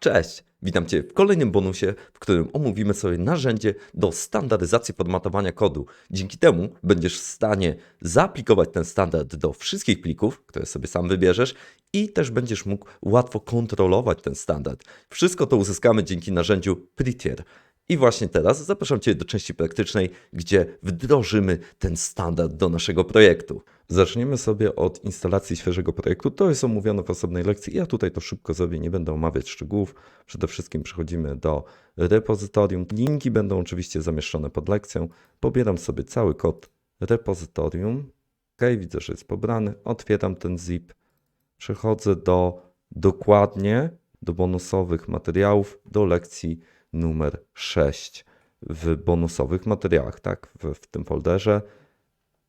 Cześć! Witam Cię w kolejnym bonusie, w którym omówimy sobie narzędzie do standaryzacji formatowania kodu. Dzięki temu będziesz w stanie zaaplikować ten standard do wszystkich plików, które sobie sam wybierzesz i też będziesz mógł łatwo kontrolować ten standard. Wszystko to uzyskamy dzięki narzędziu Prettier. I właśnie teraz zapraszam Cię do części praktycznej, gdzie wdrożymy ten standard do naszego projektu. Zaczniemy sobie od instalacji świeżego projektu. To jest omówione w osobnej lekcji. Ja tutaj to szybko zrobię, nie będę omawiać szczegółów. Przede wszystkim przechodzimy do repozytorium. Linki będą oczywiście zamieszczone pod lekcją. Pobieram sobie cały kod repozytorium. Ok, widzę, że jest pobrany. Otwieram ten zip. Przechodzę do dokładnie do bonusowych materiałów, do lekcji numer 6 w bonusowych materiałach, tak, w, w tym folderze.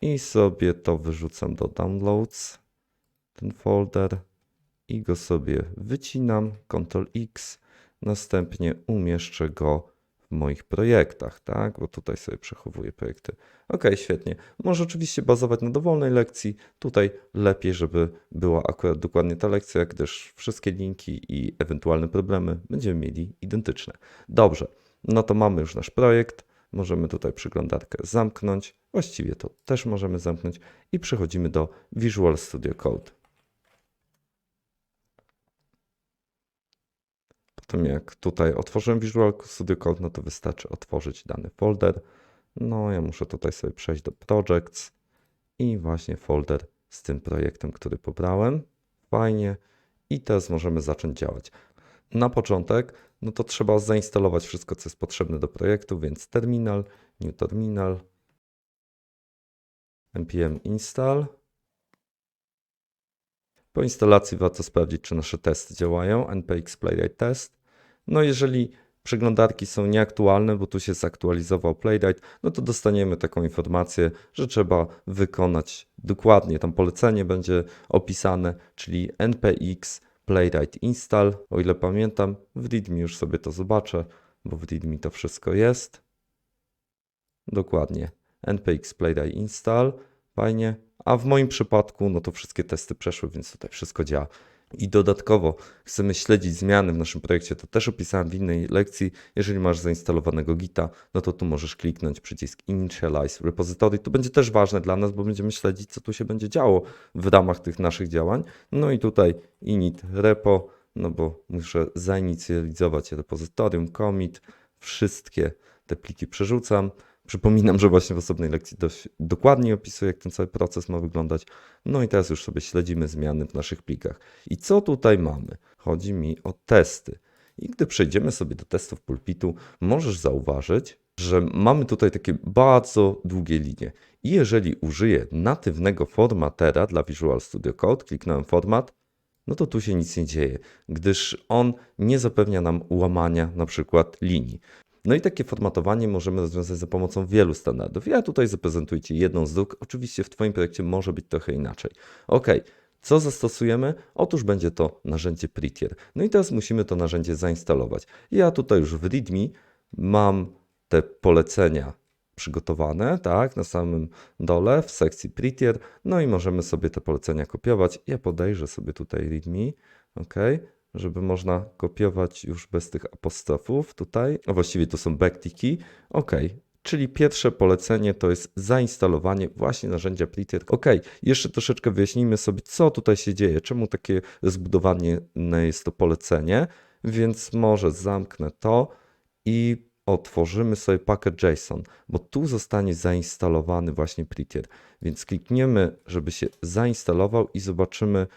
I sobie to wyrzucam do downloads, ten folder i go sobie wycinam, Ctrl X, następnie umieszczę go w moich projektach, tak, bo tutaj sobie przechowuję projekty. Ok, świetnie. Może oczywiście bazować na dowolnej lekcji. Tutaj lepiej, żeby była akurat dokładnie ta lekcja, gdyż wszystkie linki i ewentualne problemy będziemy mieli identyczne. Dobrze, no to mamy już nasz projekt. Możemy tutaj przeglądarkę zamknąć. Właściwie to też możemy zamknąć i przechodzimy do Visual Studio Code. Potem jak tutaj otworzyłem Visual Studio Code, no to wystarczy otworzyć dany folder. No ja muszę tutaj sobie przejść do Projects i właśnie folder z tym projektem, który pobrałem. Fajnie. I teraz możemy zacząć działać. Na początek, no to trzeba zainstalować wszystko, co jest potrzebne do projektu, więc terminal, new terminal, npm install. Po instalacji warto sprawdzić, czy nasze testy działają. npx playwright test. No jeżeli przeglądarki są nieaktualne, bo tu się zaktualizował playwright, no to dostaniemy taką informację, że trzeba wykonać dokładnie, tam polecenie będzie opisane, czyli npx playwright install. O ile pamiętam, w readme już sobie to zobaczę, bo w readme to wszystko jest. Dokładnie. npx playwright install. Fajnie. A w moim przypadku, no to wszystkie testy przeszły, więc tutaj wszystko działa. I dodatkowo chcemy śledzić zmiany w naszym projekcie, to też opisałem w innej lekcji. Jeżeli masz zainstalowanego Gita, no to tu możesz kliknąć przycisk Initialize Repository. To będzie też ważne dla nas, bo będziemy śledzić, co tu się będzie działo w ramach tych naszych działań. No i tutaj init repo, no bo muszę zainicjalizować repozytorium, commit, wszystkie te pliki przerzucam. Przypominam, że właśnie w osobnej lekcji dość dokładnie opisuję, jak ten cały proces ma wyglądać. No i teraz już sobie śledzimy zmiany w naszych plikach. I co tutaj mamy? Chodzi mi o testy. I gdy przejdziemy sobie do testów pulpitu, możesz zauważyć, że mamy tutaj takie bardzo długie linie. I jeżeli użyję natywnego formatera dla Visual Studio Code, kliknąłem format, no to tu się nic nie dzieje, gdyż on nie zapewnia nam łamania na przykład linii. No i takie formatowanie możemy rozwiązać za pomocą wielu standardów. Ja tutaj zaprezentuję Ci jedną z dróg. Oczywiście w Twoim projekcie może być trochę inaczej. Ok, co zastosujemy? Otóż będzie to narzędzie Prettier. No i teraz musimy to narzędzie zainstalować. Ja tutaj już w README mam te polecenia przygotowane, tak, na samym dole w sekcji Prettier. No i możemy sobie te polecenia kopiować. Ja podejrzę sobie tutaj README, ok, żeby można kopiować już bez tych apostrofów tutaj. A właściwie to są backtiki. Ok, czyli pierwsze polecenie to jest zainstalowanie właśnie narzędzia Prettier. Ok, jeszcze troszeczkę wyjaśnijmy sobie, co tutaj się dzieje, czemu takie zbudowane jest to polecenie. Więc może zamknę to i otworzymy sobie pakiet JSON, bo tu zostanie zainstalowany właśnie Prettier. Więc klikniemy, żeby się zainstalował i zobaczymy,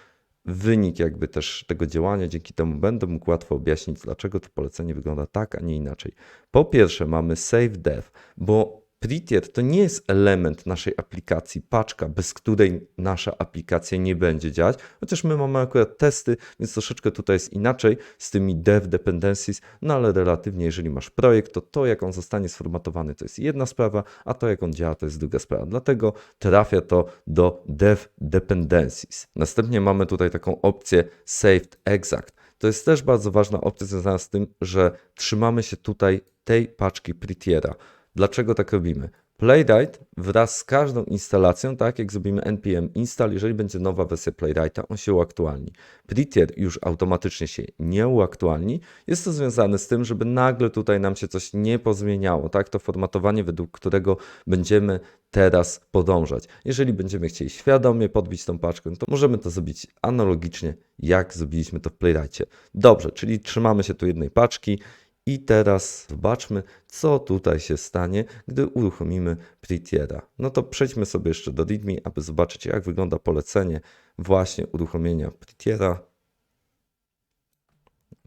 wynik jakby też tego działania. Dzięki temu będę mógł łatwo objaśnić, dlaczego to polecenie wygląda tak, a nie inaczej. Po pierwsze mamy save dev, bo Prettier to nie jest element naszej aplikacji, paczka, bez której nasza aplikacja nie będzie działać, chociaż my mamy akurat testy, więc troszeczkę tutaj jest inaczej z tymi dev dependencies, no ale relatywnie, jeżeli masz projekt, to to, jak on zostanie sformatowany, to jest jedna sprawa, a to, jak on działa, to jest druga sprawa. Dlatego trafia to do dev dependencies. Następnie mamy tutaj taką opcję saved exact. To jest też bardzo ważna opcja związana z tym, że trzymamy się tutaj tej paczki Prettiera. Dlaczego tak robimy? Playwright wraz z każdą instalacją, tak jak zrobimy npm install, jeżeli będzie nowa wersja Playwrighta, on się uaktualni. Prettier już automatycznie się nie uaktualni. Jest to związane z tym, żeby nagle tutaj nam się coś nie pozmieniało, tak? To formatowanie, według którego będziemy teraz podążać. Jeżeli będziemy chcieli świadomie podbić tą paczkę, to możemy to zrobić analogicznie, jak zrobiliśmy to w Playwrightie. Dobrze, czyli trzymamy się tu jednej paczki i teraz zobaczmy, co tutaj się stanie, gdy uruchomimy Prettiera. No to przejdźmy sobie jeszcze do README, aby zobaczyć, jak wygląda polecenie właśnie uruchomienia Prettiera.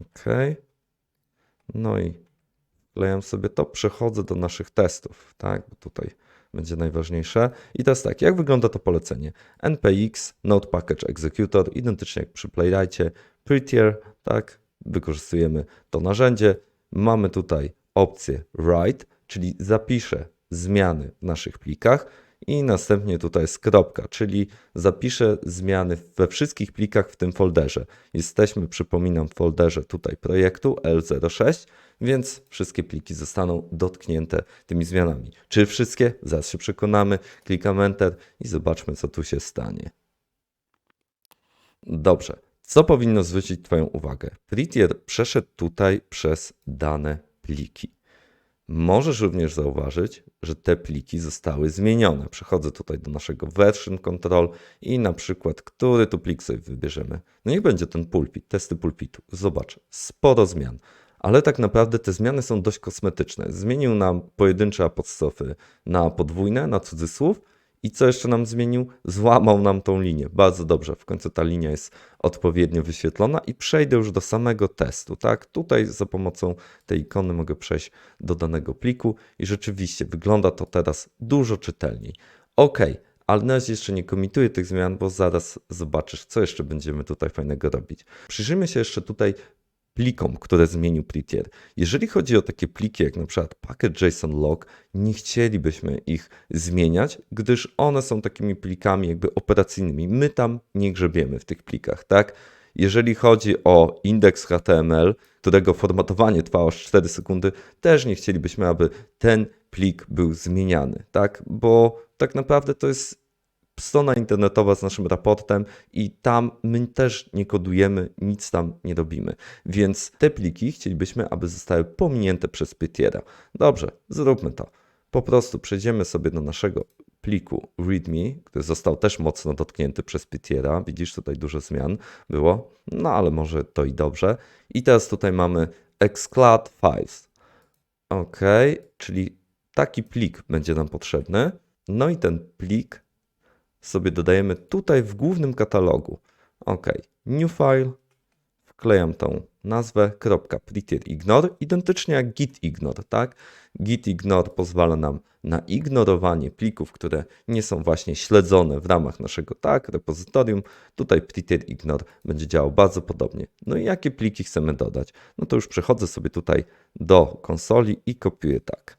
OK. No i wklejam sobie to, przechodzę do naszych testów, tak, bo tutaj będzie najważniejsze. I teraz tak, jak wygląda to polecenie? npx, node package executor, identycznie jak przy Playwrightie, prettier, tak, wykorzystujemy to narzędzie. Mamy tutaj opcję write, czyli zapiszę zmiany w naszych plikach i następnie tutaj jest kropka, czyli zapiszę zmiany we wszystkich plikach w tym folderze. Jesteśmy, przypominam, w folderze tutaj projektu L06, więc wszystkie pliki zostaną dotknięte tymi zmianami. Czy wszystkie? Zaraz się przekonamy. Klikam Enter i zobaczmy, co tu się stanie. Dobrze. Co powinno zwrócić Twoją uwagę? Prettier przeszedł tutaj przez dane pliki. Możesz również zauważyć, że te pliki zostały zmienione. Przechodzę tutaj do naszego version control i na przykład, który tu plik sobie wybierzemy. No niech będzie ten pulpit, testy pulpitu. Zobacz, sporo zmian. Ale tak naprawdę te zmiany są dość kosmetyczne. Zmienił nam pojedyncze apostrofy na podwójne, na cudzysłów. I co jeszcze nam zmienił? Złamał nam tą linię. Bardzo dobrze. W końcu ta linia jest odpowiednio wyświetlona i przejdę już do samego testu. Tak, tutaj za pomocą tej ikony mogę przejść do danego pliku i rzeczywiście wygląda to teraz dużo czytelniej. Ok, ale na razie jeszcze nie komituję tych zmian, bo zaraz zobaczysz, co jeszcze będziemy tutaj fajnego robić. Przyjrzyjmy się jeszcze tutaj plikom, które zmienił Prettier. Jeżeli chodzi o takie pliki jak na przykład package.json log, nie chcielibyśmy ich zmieniać, gdyż one są takimi plikami jakby operacyjnymi. My tam nie grzebiemy w tych plikach, tak? Jeżeli chodzi o indeks HTML, którego formatowanie trwało aż 4 sekundy, też nie chcielibyśmy, aby ten plik był zmieniany, tak? Bo tak naprawdę to jest strona internetowa z naszym raportem i tam my też nie kodujemy, nic tam nie robimy. Więc te pliki chcielibyśmy, aby zostały pominięte przez Pytiera. Dobrze, zróbmy to. Po prostu przejdziemy sobie do naszego pliku README, który został też mocno dotknięty przez Pytiera. Widzisz, tutaj dużo zmian było, no ale może to i dobrze. I teraz tutaj mamy exclad files. Ok, czyli taki plik będzie nam potrzebny. No i ten plik sobie dodajemy tutaj w głównym katalogu. OK, new file, wklejam tą nazwę, kropka, prettier ignore, identycznie jak git ignore, tak? Git ignore pozwala nam na ignorowanie plików, które nie są właśnie śledzone w ramach naszego tak repozytorium. Tutaj prettier ignore będzie działał bardzo podobnie. No i jakie pliki chcemy dodać? No to już przechodzę sobie tutaj do konsoli i kopiuję tak.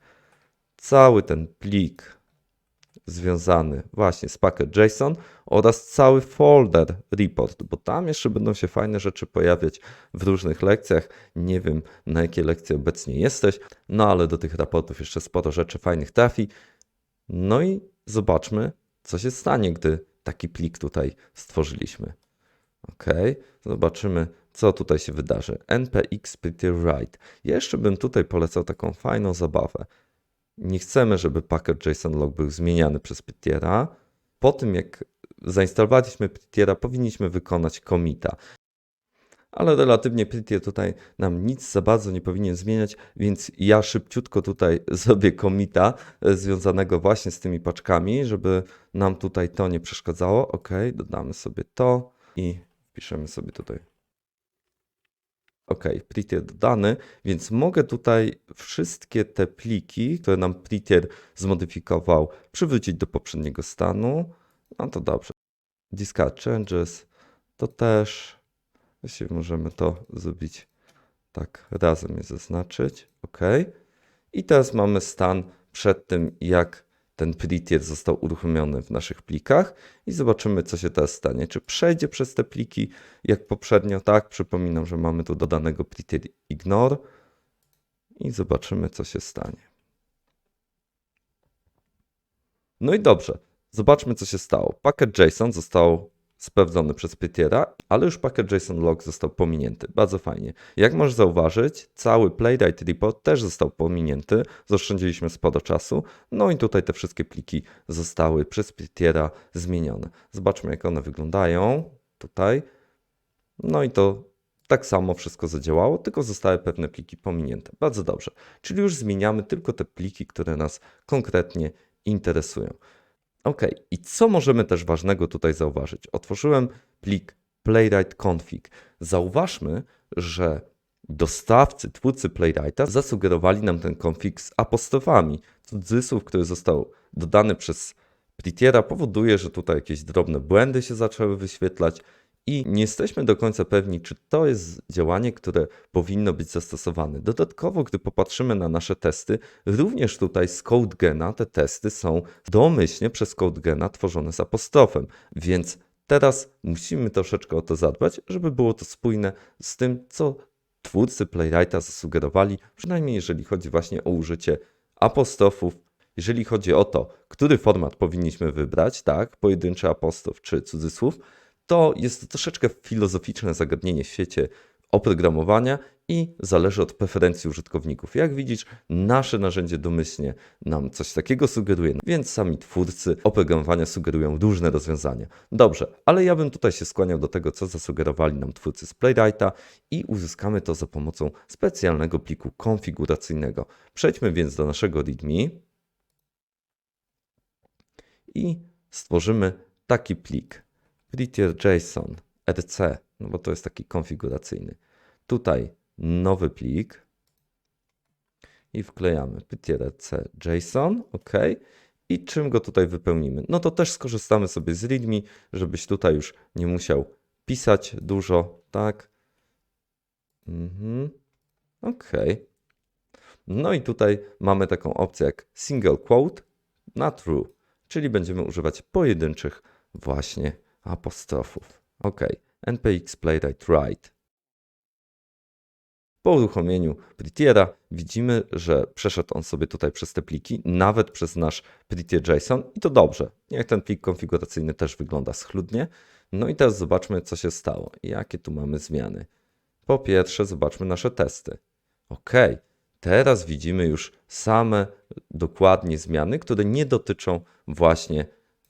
Cały ten plik związany właśnie z package.json oraz cały folder report, bo tam jeszcze będą się fajne rzeczy pojawiać w różnych lekcjach. Nie wiem na jakie lekcje obecnie jesteś, no ale do tych raportów jeszcze sporo rzeczy fajnych trafi. No i zobaczmy, co się stanie, gdy taki plik tutaj stworzyliśmy. Ok, zobaczymy, co tutaj się wydarzy. npx pretty write. Jeszcze bym tutaj polecał taką fajną zabawę. Nie chcemy, żeby package.json log był zmieniany przez Pytiera. Po tym, jak zainstalowaliśmy Pytiera, powinniśmy wykonać commita. Ale relatywnie Prettier tutaj nam nic za bardzo nie powinien zmieniać, więc ja szybciutko tutaj zrobię commita e, związanego właśnie z tymi paczkami, żeby nam tutaj to nie przeszkadzało. Ok, dodamy sobie to i wpiszemy sobie tutaj OK, Prettier dodany, więc mogę tutaj wszystkie te pliki, które nam Prettier zmodyfikował, przywrócić do poprzedniego stanu. No to dobrze. Discard changes to też. Właściwie możemy to zrobić tak razem je zaznaczyć. OK. I teraz mamy stan przed tym, jak ten prettier został uruchomiony w naszych plikach i zobaczymy, co się teraz stanie. Czy przejdzie przez te pliki jak poprzednio? Tak, przypominam, że mamy tu dodanego prettier ignore i zobaczymy, co się stanie. No i dobrze, zobaczmy co się stało. Packet JSON został sprawdzony przez Pytiera, ale już packet JSON log został pominięty. Bardzo fajnie. Jak możesz zauważyć, cały playwright report też został pominięty. Zaoszczędziliśmy sporo czasu. No i tutaj te wszystkie pliki zostały przez Pytiera zmienione. Zobaczmy jak one wyglądają tutaj. No i to tak samo wszystko zadziałało, tylko zostały pewne pliki pominięte. Bardzo dobrze. Czyli już zmieniamy tylko te pliki, które nas konkretnie interesują. Ok, i co możemy też ważnego tutaj zauważyć? Otworzyłem plik playwright config. Zauważmy, że dostawcy, twórcy Playwrighta zasugerowali nam ten config z apostrofami. Cudzysłów, który został dodany przez Prettiera powoduje, że tutaj jakieś drobne błędy się zaczęły wyświetlać i nie jesteśmy do końca pewni, czy to jest działanie, które powinno być zastosowane. Dodatkowo, gdy popatrzymy na nasze testy, również tutaj z CodeGena te testy są domyślnie przez CodeGena tworzone z apostrofem, więc teraz musimy troszeczkę o to zadbać, żeby było to spójne z tym, co twórcy Playwrighta zasugerowali, przynajmniej jeżeli chodzi właśnie o użycie apostrofów jeżeli chodzi o to, który format powinniśmy wybrać, tak, pojedynczy apostrof czy cudzysłów, to jest troszeczkę filozoficzne zagadnienie w świecie oprogramowania i zależy od preferencji użytkowników. Jak widzisz, nasze narzędzie domyślnie nam coś takiego sugeruje, więc sami twórcy oprogramowania sugerują różne rozwiązania. Dobrze, ale ja bym tutaj się skłaniał do tego, co zasugerowali nam twórcy z Playwrighta i uzyskamy to za pomocą specjalnego pliku konfiguracyjnego. Przejdźmy więc do naszego README i stworzymy taki plik prettier.json rc, no bo to jest taki konfiguracyjny. Tutaj nowy plik i wklejamy prettier.rc.json, ok. I czym go tutaj wypełnimy? No to też skorzystamy sobie z readme, żebyś tutaj już nie musiał pisać dużo, tak? Mhm. Ok. No i tutaj mamy taką opcję jak single quote na true czyli będziemy używać pojedynczych właśnie apostrofów. OK, npx playwright write. Po uruchomieniu Prettiera widzimy, że przeszedł on sobie tutaj przez te pliki, nawet przez nasz Prettier.json i to dobrze. Niech ten plik konfiguracyjny też wygląda schludnie. No i teraz zobaczmy, co się stało. Jakie tu mamy zmiany. Po pierwsze, zobaczmy nasze testy. OK, Teraz widzimy już same dokładnie zmiany, które nie dotyczą właśnie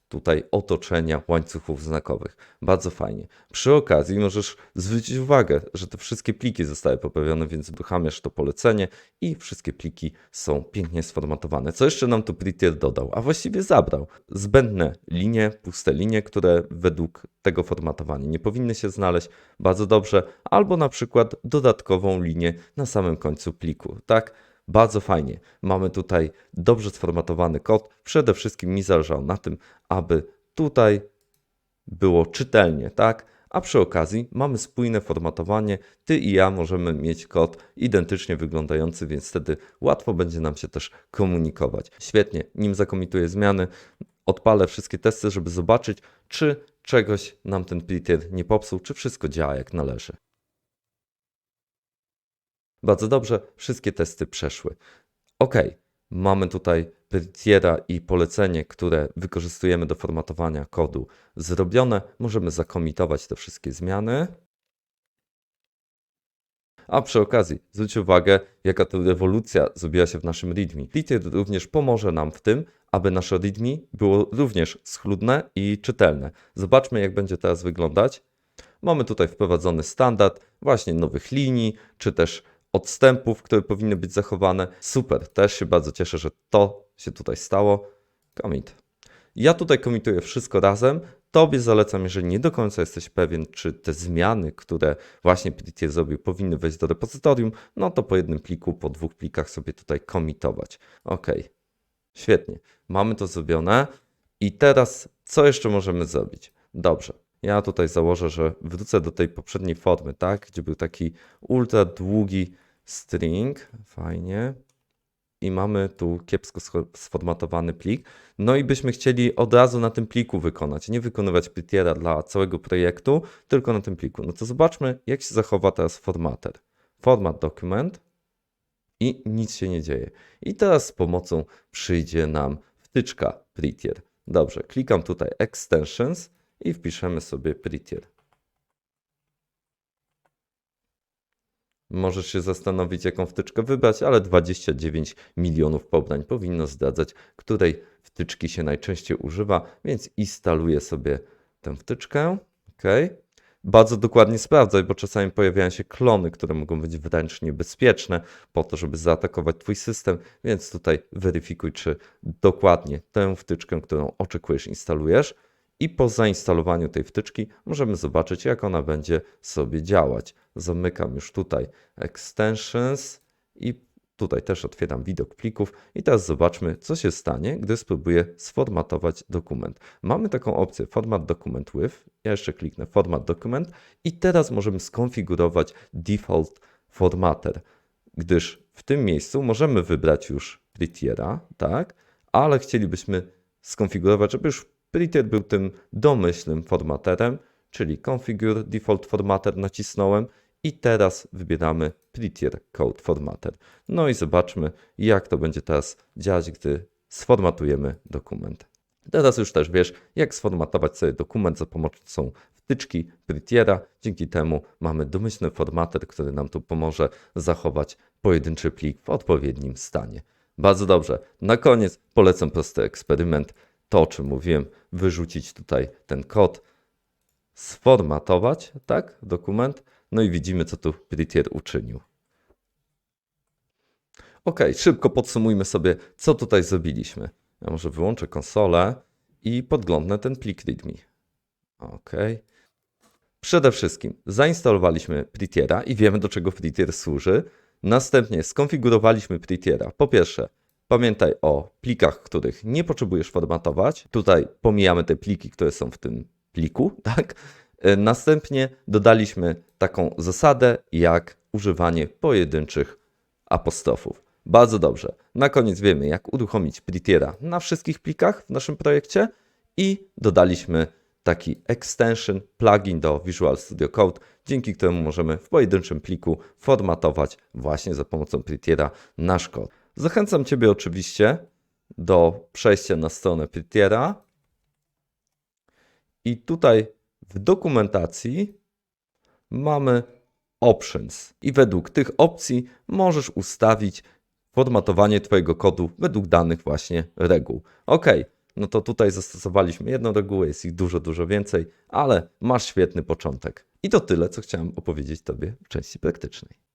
tutaj otoczenia łańcuchów znakowych. Bardzo fajnie. Przy okazji możesz zwrócić uwagę, że te wszystkie pliki zostały poprawione, więc uruchamiasz to polecenie i wszystkie pliki są pięknie sformatowane. Co jeszcze nam tu Prettier dodał? A właściwie zabrał zbędne linie, puste linie, które według tego formatowania nie powinny się znaleźć bardzo dobrze, albo na przykład dodatkową linię na samym końcu pliku, tak? Bardzo fajnie. Mamy tutaj dobrze sformatowany kod. Przede wszystkim mi zależało na tym, aby tutaj było czytelnie, tak? A przy okazji mamy spójne formatowanie. Ty i ja możemy mieć kod identycznie wyglądający, więc wtedy łatwo będzie nam się też komunikować. Świetnie, nim zakomituję zmiany, odpalę wszystkie testy, żeby zobaczyć, czy czegoś nam ten Prettier nie popsuł, czy wszystko działa jak należy. Bardzo dobrze, wszystkie testy przeszły. OK, mamy tutaj Prettiera i polecenie, które wykorzystujemy do formatowania kodu zrobione. Możemy zakomitować te wszystkie zmiany. A przy okazji, zwróć uwagę, jaka to rewolucja zrobiła się w naszym README. Prettier również pomoże nam w tym, aby nasze README było również schludne i czytelne. Zobaczmy, jak będzie teraz wyglądać. Mamy tutaj wprowadzony standard właśnie nowych linii, czy też odstępów, które powinny być zachowane. Super, też się bardzo cieszę, że to się tutaj stało. Commit. Ja tutaj komituję wszystko razem. Tobie zalecam, jeżeli nie do końca jesteś pewien, czy te zmiany, które właśnie PDT zrobił, powinny wejść do repozytorium, no to po jednym pliku, po dwóch plikach sobie tutaj komitować. Ok, świetnie. Mamy to zrobione. I teraz co jeszcze możemy zrobić? Dobrze. Ja tutaj założę, że wrócę do tej poprzedniej formy, tak? Gdzie był taki ultra długi string. Fajnie. I mamy tu kiepsko sformatowany plik. No i byśmy chcieli od razu na tym pliku wykonać, nie wykonywać Prettiera dla całego projektu, tylko na tym pliku. No to zobaczmy, jak się zachowa teraz formater. Format dokument i nic się nie dzieje. I teraz z pomocą przyjdzie nam wtyczka Prettier. Dobrze, klikam tutaj Extensions i wpiszemy sobie Prettier. Możesz się zastanowić, jaką wtyczkę wybrać, ale 29 milionów pobrań powinno zdradzać, której wtyczki się najczęściej używa, więc instaluję sobie tę wtyczkę. OK. Bardzo dokładnie sprawdzaj, bo czasami pojawiają się klony, które mogą być wręcz niebezpieczne po to, żeby zaatakować Twój system, więc tutaj weryfikuj, czy dokładnie tę wtyczkę, którą oczekujesz, instalujesz. I po zainstalowaniu tej wtyczki możemy zobaczyć, jak ona będzie sobie działać. Zamykam już tutaj Extensions i tutaj też otwieram widok plików. I teraz zobaczmy, co się stanie, gdy spróbuję sformatować dokument. Mamy taką opcję Format Document With. Ja jeszcze kliknę Format Document i teraz możemy skonfigurować Default Formatter, gdyż w tym miejscu możemy wybrać już Prettiera, tak? Ale chcielibyśmy skonfigurować, żeby już Prettier był tym domyślnym formaterem, czyli Configure Default Formatter nacisnąłem i teraz wybieramy Prettier Code Formatter. No i zobaczmy, jak to będzie teraz działać, gdy sformatujemy dokument. Teraz już też wiesz, jak sformatować sobie dokument za pomocą wtyczki Prettiera. Dzięki temu mamy domyślny formater, który nam tu pomoże zachować pojedynczy plik w odpowiednim stanie. Bardzo dobrze. Na koniec polecam prosty eksperyment. To, o czym mówiłem, wyrzucić tutaj ten kod, sformatować, tak, dokument, no i widzimy, co tu Prettier uczynił. Ok, szybko podsumujmy sobie, co tutaj zrobiliśmy. Ja może wyłączę konsolę i podglądnę ten plik README. Ok. Przede wszystkim zainstalowaliśmy Prettiera i wiemy, do czego Prettier służy. Następnie skonfigurowaliśmy Prettiera. Po pierwsze, pamiętaj o plikach, których nie potrzebujesz formatować. Tutaj pomijamy te pliki, które są w tym pliku, tak? Następnie dodaliśmy taką zasadę jak używanie pojedynczych apostrofów. Bardzo dobrze. Na koniec wiemy, jak uruchomić Prettiera na wszystkich plikach w naszym projekcie i dodaliśmy taki extension, plugin do Visual Studio Code, dzięki któremu możemy w pojedynczym pliku formatować właśnie za pomocą Prettiera nasz kod. Zachęcam Ciebie oczywiście do przejścia na stronę Prettiera i tutaj w dokumentacji mamy options i według tych opcji możesz ustawić formatowanie Twojego kodu według danych właśnie reguł. Ok, no to tutaj zastosowaliśmy jedną regułę, jest ich dużo, dużo więcej, ale masz świetny początek. I to tyle, co chciałem opowiedzieć Tobie w części praktycznej.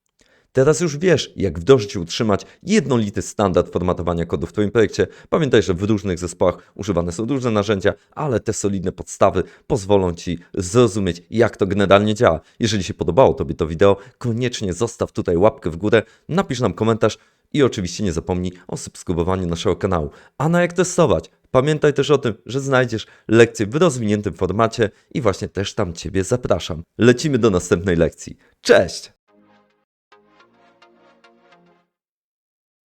Teraz już wiesz, jak wdrożyć i utrzymać jednolity standard formatowania kodu w Twoim projekcie. Pamiętaj, że w różnych zespołach używane są różne narzędzia, ale te solidne podstawy pozwolą Ci zrozumieć, jak to generalnie działa. Jeżeli się podobało Tobie to wideo, koniecznie zostaw tutaj łapkę w górę, napisz nam komentarz i oczywiście nie zapomnij o subskrybowaniu naszego kanału. A na jak testować? Pamiętaj też o tym, że znajdziesz lekcje w rozwiniętym formacie i właśnie też tam Ciebie zapraszam. Lecimy do następnej lekcji. Cześć!